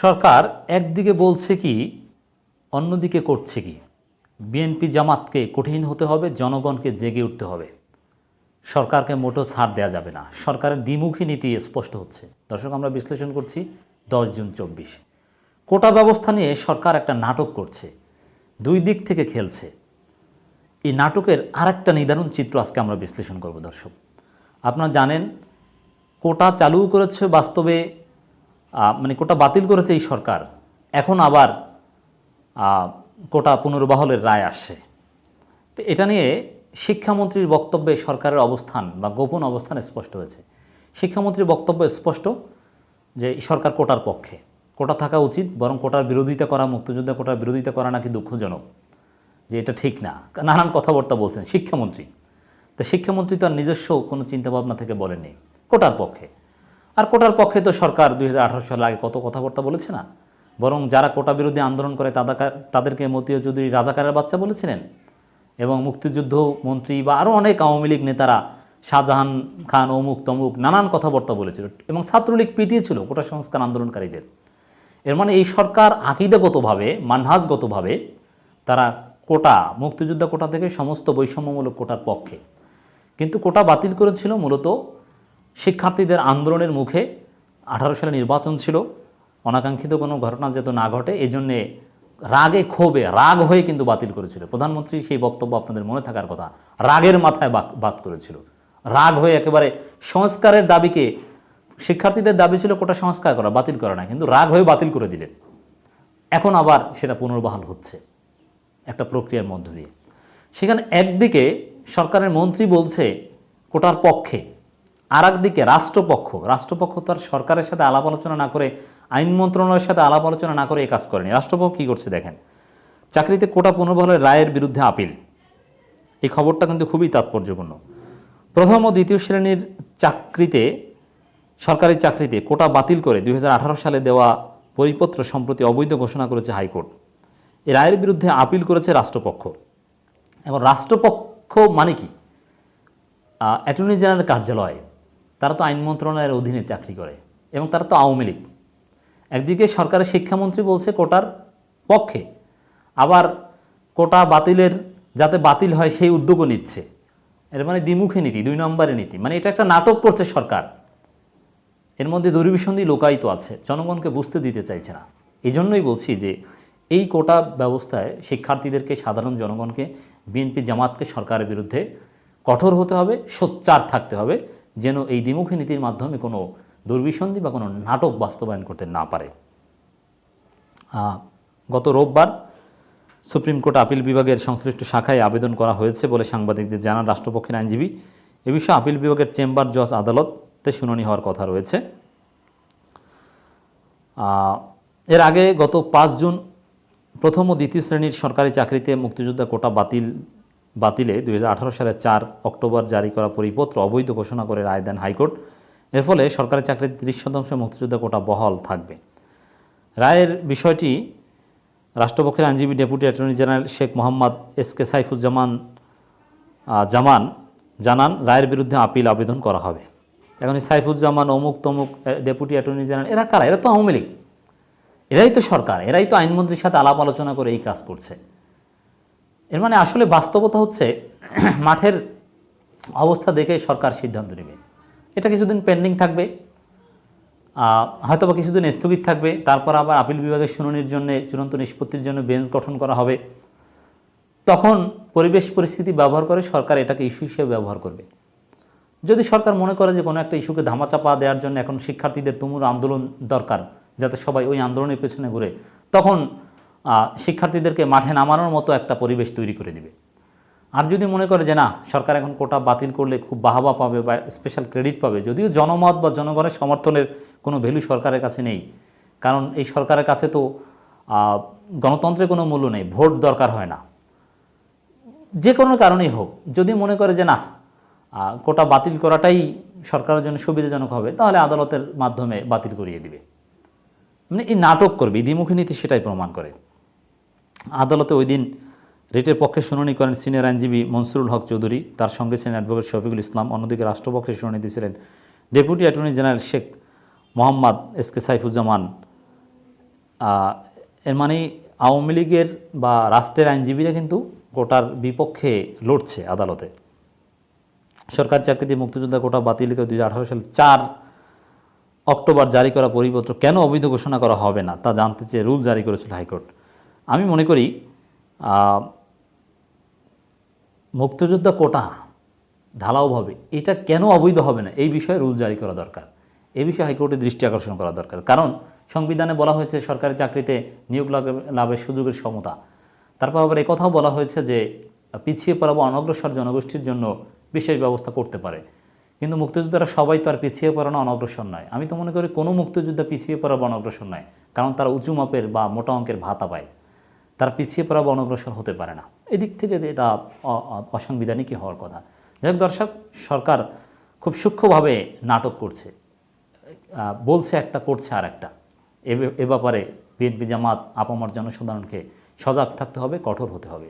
সরকার একদিকে বলছে কি, অন্যদিকে করছে কি? বিএনপি জামাতকে কঠিন হতে হবে, জনগণকে জেগে উঠতে হবে। সরকারকে মোটো ছাড় দেওয়া যাবে না। সরকারের দ্বিমুখী নীতি স্পষ্ট হচ্ছে। দর্শক, আমরা বিশ্লেষণ করছি দশ জুন চব্বিশ। কোটা ব্যবস্থা নিয়ে সরকার একটা নাটক করছে, দুই দিক থেকে খেলছে। এই নাটকের আরেকটা নিদারুণ চিত্র আজকে আমরা বিশ্লেষণ করব দর্শক। আপনারা জানেন, কোটা চালু করেছে বাস্তবে মানে কোটা বাতিল করেছে এই সরকার। এখন আবার কোটা পুনর্বহলের রায় আসছে তো এটা নিয়ে শিক্ষামন্ত্রীর বক্তব্যে সরকারের অবস্থান বা গোপন অবস্থান স্পষ্ট হয়েছে। শিক্ষামন্ত্রীর বক্তব্য স্পষ্ট যে সরকার কোটার পক্ষে। কোটা থাকা উচিত, বরং কোটার বিরোধিতা করা, মুক্তিযোদ্ধা কোটার বিরোধিতা করা নাকি দুঃখজনক, যে এটা ঠিক না। নানান কথাবার্তা বলছেন শিক্ষামন্ত্রী। তো শিক্ষামন্ত্রী তো আর নিজস্ব কোনো চিন্তাভাবনা থেকে বলেননি। কোটার পক্ষে। আর কোটার পক্ষে তো সরকার দুই সালের আগে কত কথাবার্তা বলেছে না? বরং যারা কোটা বিরোধী আন্দোলন করে তাদের তাদেরকে মতীয় চৌধুরী রাজাকারের বাচ্চা বলেছিলেন। এবং মুক্তিযুদ্ধ মন্ত্রী বা আরও অনেক আওয়ামী লীগ নেতারা শাহজাহান খান, অমুক তমুক নানান কথাবার্তা বলেছিল এবং ছাত্রলীগ পিটিয়েছিল কোটা সংস্কার আন্দোলনকারীদের। এর মানে এই সরকার আকিদাগতভাবে, মানহাজগতভাবে তারা কোটা, মুক্তিযোদ্ধা কোটা থেকে সমস্ত বৈষম্যমূলক কোটার পক্ষে। কিন্তু কোটা বাতিল করেছিল মূলত শিক্ষার্থীদের আন্দোলনের মুখে আঠারো সালে নির্বাচন ছিল। অনাকাঙ্ক্ষিত কোনো ঘটনা যাতে না ঘটে এই জন্যে রাগে ক্ষোভে, রাগ হয়ে কিন্তু বাতিল করেছিল। প্রধানমন্ত্রী সেই বক্তব্য আপনাদের মনে থাকার কথা, রাগের মাথায় বাদ করেছিল। রাগ হয়ে একেবারে সংস্কারের দাবিকে, শিক্ষার্থীদের দাবি ছিল কোটা সংস্কার করা, বাতিল করা না, কিন্তু রাগ হয়ে বাতিল করে দিলেন। এখন আবার সেটা পুনর্বহাল হচ্ছে একটা প্রক্রিয়ার মধ্য দিয়ে। সেখানে একদিকে সরকারের মন্ত্রী বলছে, কোটার পক্ষে আর একদিকে রাষ্ট্রপক্ষ রাষ্ট্রপক্ষ তো আর সরকারের সাথে আলাপ আলোচনা না করে, আইন মন্ত্রণালয়ের সাথে আলাপ আলোচনা না করে এই কাজ করেনি। রাষ্ট্রপক্ষ কী করছে দেখেন? চাকরিতে কোটা পুনর্বহলের রায়ের বিরুদ্ধে আপিল। এই খবরটা কিন্তু খুবই তাৎপর্যপূর্ণ। প্রথম ও দ্বিতীয় শ্রেণির চাকরিতে, সরকারি চাকরিতে কোটা বাতিল করে দুই হাজার আঠারো সালে দেওয়া পরিপত্র সম্প্রতি অবৈধ ঘোষণা করেছে হাইকোর্ট। এই রায়ের বিরুদ্ধে আপিল করেছে রাষ্ট্রপক্ষ। এবং রাষ্ট্রপক্ষ মানে কি? অ্যাটর্নি জেনারেল কার্যালয়। তারা তো আইন মন্ত্রণালয়ের অধীনে চাকরি করে এবং তারা তো আওয়ামী লীগ। একদিকে সরকারের শিক্ষামন্ত্রী বলছে কোটার পক্ষে, আবার কোটা বাতিলের যাতে বাতিল হয় সেই উদ্যোগও নিচ্ছে। এর মানে দ্বিমুখী নীতি, দুই নম্বরের নীতি। মানে এটা একটা নাটক করছে সরকার। এর মধ্যে দুর্বিসন্ধি লোকায়িত আছে, জনগণকে বুঝতে দিতে চাইছে না। এই জন্যই বলছি যে এই কোটা ব্যবস্থায় শিক্ষার্থীদেরকে, সাধারণ জনগণকে, বিএনপি জামাতকে সরকারের বিরুদ্ধে কঠোর হতে হবে, সোচ্চার থাকতে হবে। যেন এই দ্বিমুখী নীতির মাধ্যমে কোনো দুর্বিসন্ধি বা কোনো নাটক বাস্তবায়ন করতে না পারে। গত রোববার সুপ্রিম কোর্ট আপিল বিভাগের সংশ্লিষ্ট শাখায় আবেদন করা হয়েছে বলে সাংবাদিকদের জানান রাষ্ট্রপক্ষের আইনজীবী। এ বিষয়ে আপিল বিভাগের চেম্বার জজ আদালতে শুনানি হওয়ার কথা রয়েছে। এর আগে গত পাঁচ জুন প্রথম ও দ্বিতীয় শ্রেণির সরকারি চাকরিতে মুক্তিযোদ্ধা কোটা বাতিল বাতিলে দুই হাজার আঠেরো সালের চার অক্টোবর জারি করা পরিপত্র অবৈধ ঘোষণা করে রায় দেন হাইকোর্ট। এর ফলে সরকারি চাকরির তিরিশ শতাংশ মুক্তিযোদ্ধা কোটা বহাল থাকবে। রায়ের বিষয়টি রাষ্ট্রপক্ষের আইনজীবী deputy attorney general Sheikh Mohammad S K Saifuzzaman Zaman জানান, রায়ের বিরুদ্ধে আপিল আবেদন করা হবে। এখন সাইফুজ্জামান অমুক তমুক ডেপুটি অ্যাটর্নি জেনারেল, এরা কারা? এরা তো আওয়ামী লীগ। এরাই তো সরকার, এরাই তো আইনমন্ত্রীর সাথে আলাপ আলোচনা করে এই কাজ করছে। এর মানে আসলে বাস্তবতা হচ্ছে মাঠের অবস্থা দেখে সরকার সিদ্ধান্ত নেবে। এটা কিছুদিন পেন্ডিং থাকবে। আহ, হয়তো বা কিছুদিন স্থগিত থাকবে। তারপর আবার আপিল বিভাগের শুনানির জন্য চূড়ান্ত নিষ্পত্তির জন্য বেঞ্চ গঠন করা হবে। তখন পরিবেশ পরিস্থিতি ব্যবহার করে সরকার এটাকে ইস্যু হিসেবে ব্যবহার করবে। যদি সরকার মনে করে যে কোনো একটা ইস্যুকে ধামাচাপা দেওয়ার জন্য এখন শিক্ষার্থীদের তুমুল আন্দোলন দরকার যাতে সবাই ওই আন্দোলনের পেছনে ঘুরে তখন শিক্ষার্থীদেরকে মাঠে নামানোর মতো একটা পরিবেশ তৈরি করে দিবে। আর যদি মনে করে যে না, সরকার এখন কোটা বাতিল করলে খুব বাহাবা পাবে বা স্পেশাল ক্রেডিট পাবে, যদিও জনমত বা জনগণের সমর্থনের কোনো ভ্যালু সরকারের কাছে নেই। কারণ এই সরকারের কাছে তো গণতন্ত্রের কোনো মূল্য নেই, ভোট দরকার হয় না। যে কোনো কারণেই হোক, যদি মনে করে যে না কোটা বাতিল করাটাই সরকারের জন্য সুবিধাজনক হবে, তাহলে আদালতের মাধ্যমে বাতিল করিয়ে দিবে। মানে এই নাটক করবে দ্বিমুখী নীতি সেটাই প্রমাণ করে। আদালতে ওই দিন রিটের পক্ষে শুনানি করেন সিনিয়র আইনজীবী মনসুরুল হক চৌধুরী। তার সঙ্গে ছিলেন অ্যাডভোকেট শফিকুল ইসলাম, অন্যদিকে রাষ্ট্রপক্ষে শুনানি দিয়েছিলেন deputy attorney general Sheikh Mohammad S K Saifuzzaman. এর মানে আওয়ামী লীগের বা রাষ্ট্রের আইনজীবীরা কিন্তু কোটার বিপক্ষে লড়ছে আদালতে। সরকার চাকরিতে মুক্তিযোদ্ধা কোটা বাতিল করে দুই সালে চার অক্টোবর জারি করা পরিপত্র কেন অবৈধ ঘোষণা করা হবে না তা জানতে চেয়ে রুল জারি করেছিল হাইকোর্ট। আমি মনে করি মুক্তিযোদ্ধা কোটা ঢালাওভাবে এটা কেন অবৈধ হবে না? এই বিষয়ে রুল জারি করা দরকার। এই বিষয়ে হাইকোর্টের দৃষ্টি আকর্ষণ করা দরকার। কারণ সংবিধানে বলা হয়েছে, সরকারি চাকরিতে নিয়োগ লাভে- লাভের সুযোগের সমতা। তারপর আবার কথাও বলা হয়েছে যে, পিছিয়ে পড়া বা অনগ্রসর জনগোষ্ঠীর জন্য বিশেষ ব্যবস্থা করতে পারে। কিন্তু মুক্তিযোদ্ধারা সবাই তো আর পিছিয়ে পড়া না, অনগ্রসর নয়। আমি তো মনে করি কোনো মুক্তিযোদ্ধা পিছিয়ে পড়া বা অনগ্রসর নয়। কারণ তারা উঁচু মাপের বা মোটা অঙ্কের ভাতা পায়। পিছিয়ে পড়া বা অনগ্রসর হতে পারে না। এদিক থেকে এটা অসাংবিধানিকই হওয়ার কথা। যাই দর্শক, সরকার খুব সূক্ষ্মভাবে নাটক করছে। বলছে একটা, করছে আর একটা এ ব্যাপারে বিএনপি জামাত, আপামর জনসাধারণকে সজাগ থাকতে হবে, কঠোর হতে হবে।